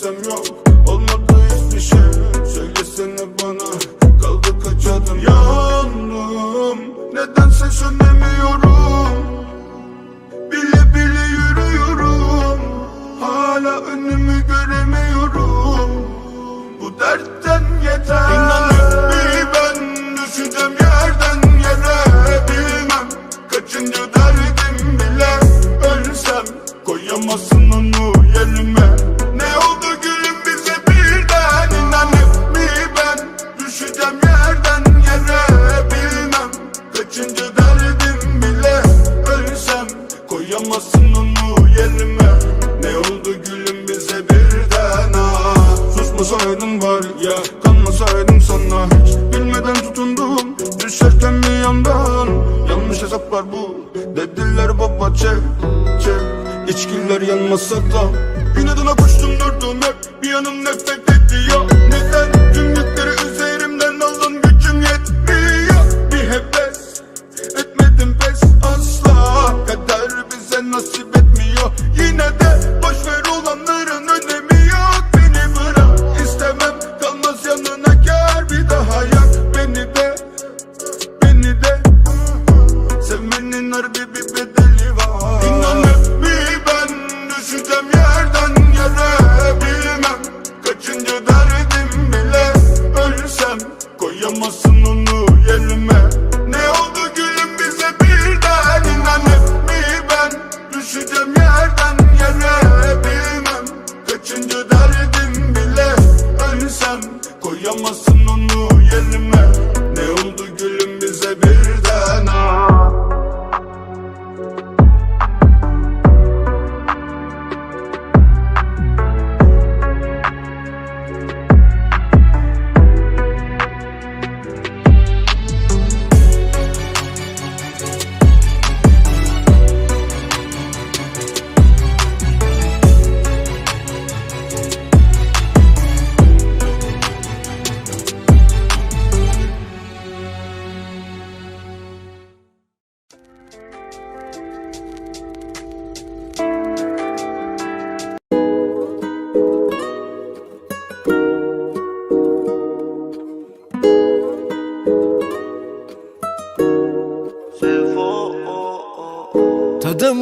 istediysem yok. Olmadı hiçbir şey. Söylesene bana Kaldı kaç adım? Yandım Nedense sönemiyorum. Bile bile yürüyorum. Hala önümü göremiyorum. Bu dertten yeter. İnanın bir ben Düşeceğim yerden yere Bilmem. Kaçıncı Düşerken bir yandan Yanlış hesaplar bu. Dediler baba çek çek. İçkiler yanmasa da. İnadına koştum durdum hep. Bir yanım nefret ediyor. Neden yerden yere Bilmem. Kaçıncı derdim bile Ölsem. Koyamazsın onu yerime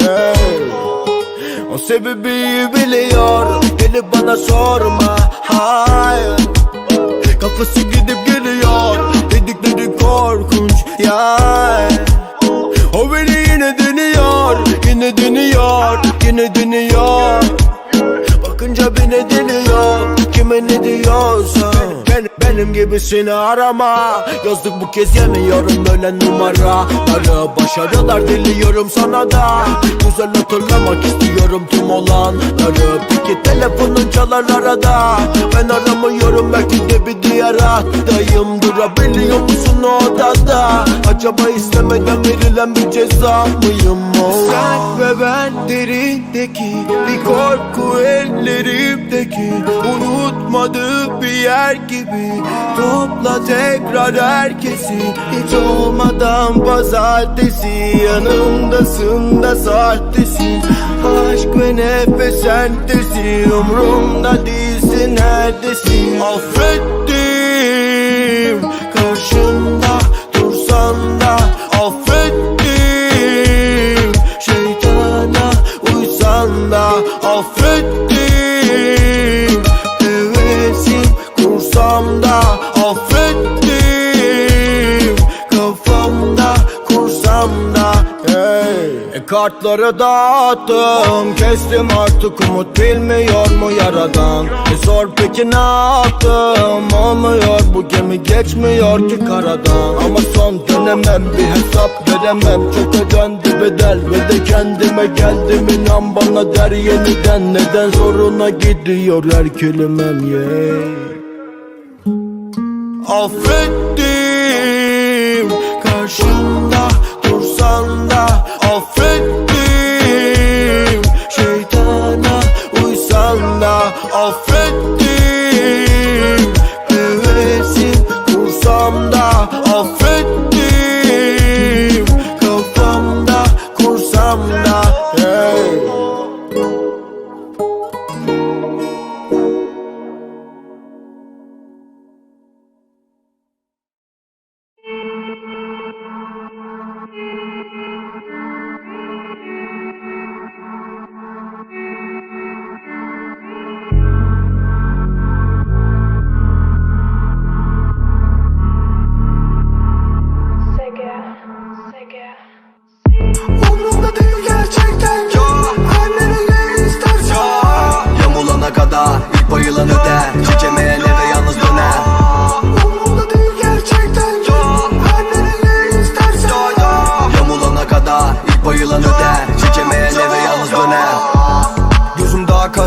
hey. O sebebi biliyor Gelip bana sorma. Hayır Kafası gidip geliyor Dedikleri korkunç. Ya O beni yine deniyor Yine deniyor Yine deniyor Bakınca beni deniyor Kime ne diyorsa. Ben, Benim gibisini arama. Yazdık bu kez yemiyorum böyle numaraları Başarılar diliyorum sana da. Güzel hatırlamak istiyorum tüm olanları Peki telefonun çalar arada. Ben aramıyorum belki de bir diğer hattayım Durabiliyor musun o odada? Acaba istemeden verilen bir ceza mıyım? Oh. Sen ve ben derindeki Bir korku ellerimdeki Unutmadık bir yer gibi Topla tekrar herkesi. Hiç olmadan pazartesi Yanımdasın da sahtesin Aşk ve nefes sentezi Umrumda değilsin neredesin? Affettim Karşımda dursan da Affettim. Şeytana uysan da Affettim kartları dağıttım. Kestim artık umut bilmiyor mu yaradan? Bir sor peki ne yaptım? Olmuyor bu gemi geçmiyor ki karadan. Ama son dönemem bir hesap veremem. Çok ödendi bedel ve de kendime geldim. İnan bana der yeniden Neden zoruna gidiyor her kelimem yeah. Affettim Karşımda dursan da Affettim. Şeytana uysan da Affettim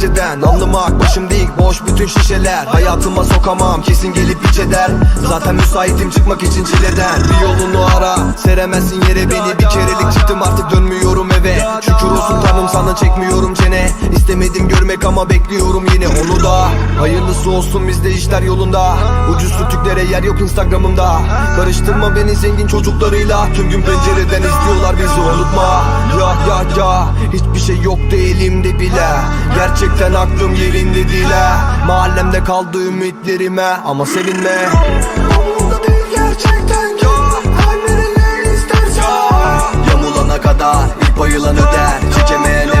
geceden Anlamak başım değil boş bütün şişeler. Hayatıma sokamam kesin gelip iç eder. Zaten müsaitim çıkmak için çileden. Bir yolunu ara seremezsin yere beni. Bir kerelik çıktım artık dönmüyorum eve. Şükür olsun tanrım sana çekmiyorum çene. İstemedim görmek ama bekliyorum yine onu da. Hayırlısı olsun bizde işler yolunda. Ucuz sütüklere yer yok instagramımda. Karıştırma beni zengin çocuklarıyla. Tüm gün pencereden izliyorlar bizi unutma. Ya ya ya hiçbir şey yoktu elimde bile Gerçekten aklım yerinde değil ha. Mahallemde kaldı ümitlerime ama sevinme. Yamulana kadar ilk bayılan öder. Çekemeyene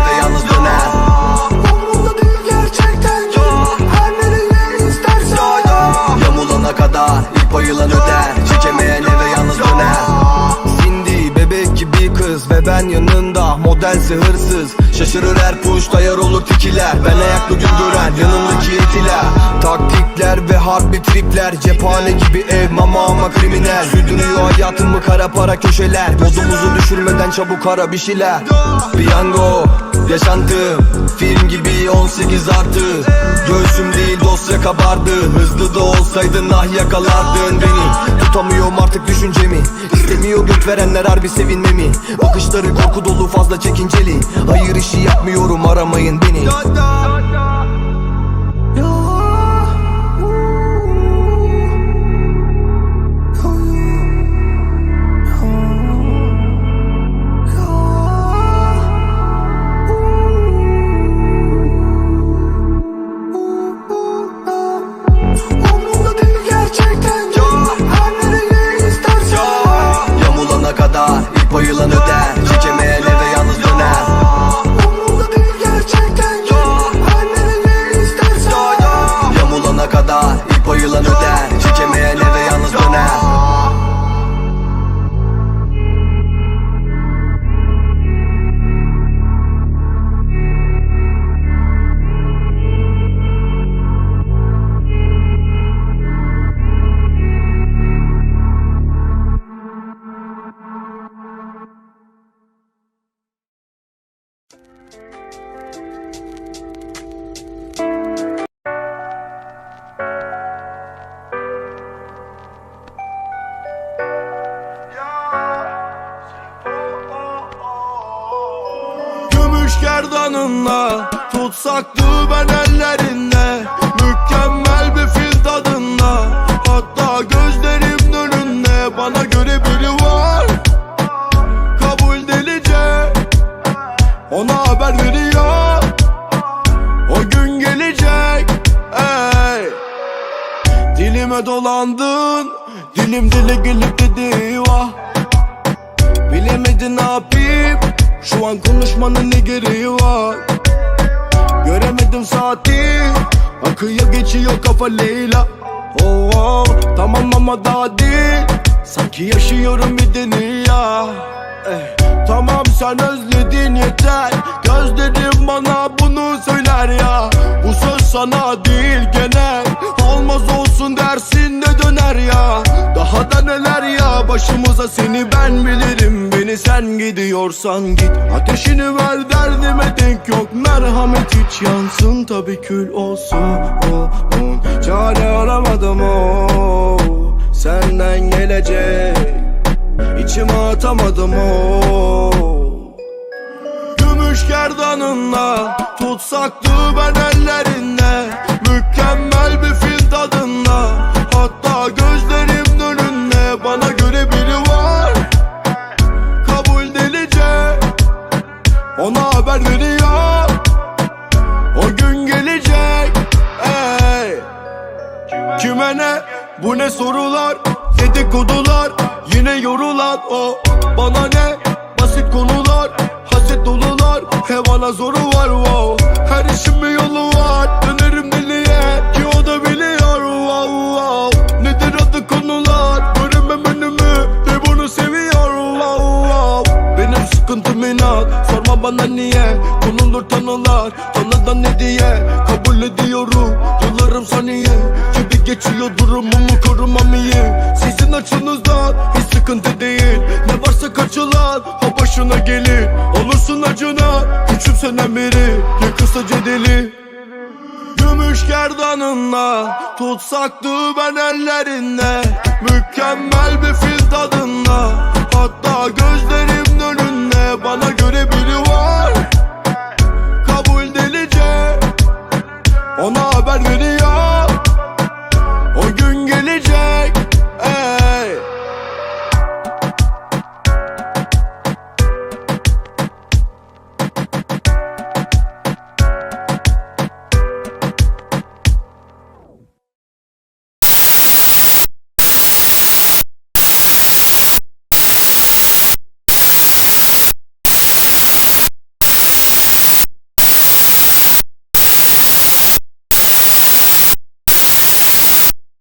tikiler Ben ayaklı gün gören harbi tripler Cephane gibi ev mama ama kriminal. Sürdürüyor hayatımı kara para köşeler. Modumuzu düşürmeden çabuk ara bir şeyler. Piyango yaşantım Film gibi 18 artı. Göğsüm değil dosya kabardı. Hızlı da olsaydın ah yakalardın beni. Tutamıyorum artık düşüncemi. İstemiyor göt verenler harbi sevinmemi. Bakışları korku dolu fazla çekinceli. Hayır işi yapmıyorum aramayın beni Tutsaktı ben ellerinde Mükemmel bir fil tadında. Hatta gözlerim önünde Bana göre biri var. Kabul delice Ona haber veriyor. O gün gelecek ey. Dilime dolandın Dilim dile gelip Akıyor geçiyor kafa Leyla. Oh, oh, Tamam ama daha değil. Sanki yaşıyorum bir dünya. Eh, Tamam sen özledin yeter. Gözlerim bana bunu söyler ya. Bu söz sana değil genel Olmaz olsun dersin de döner ya. Daha da neler ya başımıza seni ben bilirim. Beni sen gidiyorsan git. Ateşini ver derdime denk yok. Merhamet hiç yansın. Tabi kül olsun oh, oh. Çare aramadım o Senden gelecek İçime atamadım o. Gümüş gerdanınla Tutsaktı ben ellerinde. Mükemmel bir fil tadında Hatta gözlerim önünde Bana göre biri var. Kabul delice Ona haber veriyor. O gün gelecek. Ey! Kime ne? Bu ne sorular? Dedikodular Yine yorulan o. Bana ne? Basit konular Haset dolular. Hevana zoru var wow. Her işin bir yolu var. Dönerim deliye Ki o da biliyor wow wow. Nedir adı konular? Göremem önümü Ve bunu seviyor wow wow. Benim sıkıntım inat. Sorma bana niye Konulur tanılar. Tanıdan ne diye acına küçümsenen biri Yakılsa deli Gümüş gerdanınla Tutsaktı ben ellerinde. Mükemmel bir fil tadında Hatta gözlerim önünde Bana göre biri var. Kabul delice Ona haber veriyor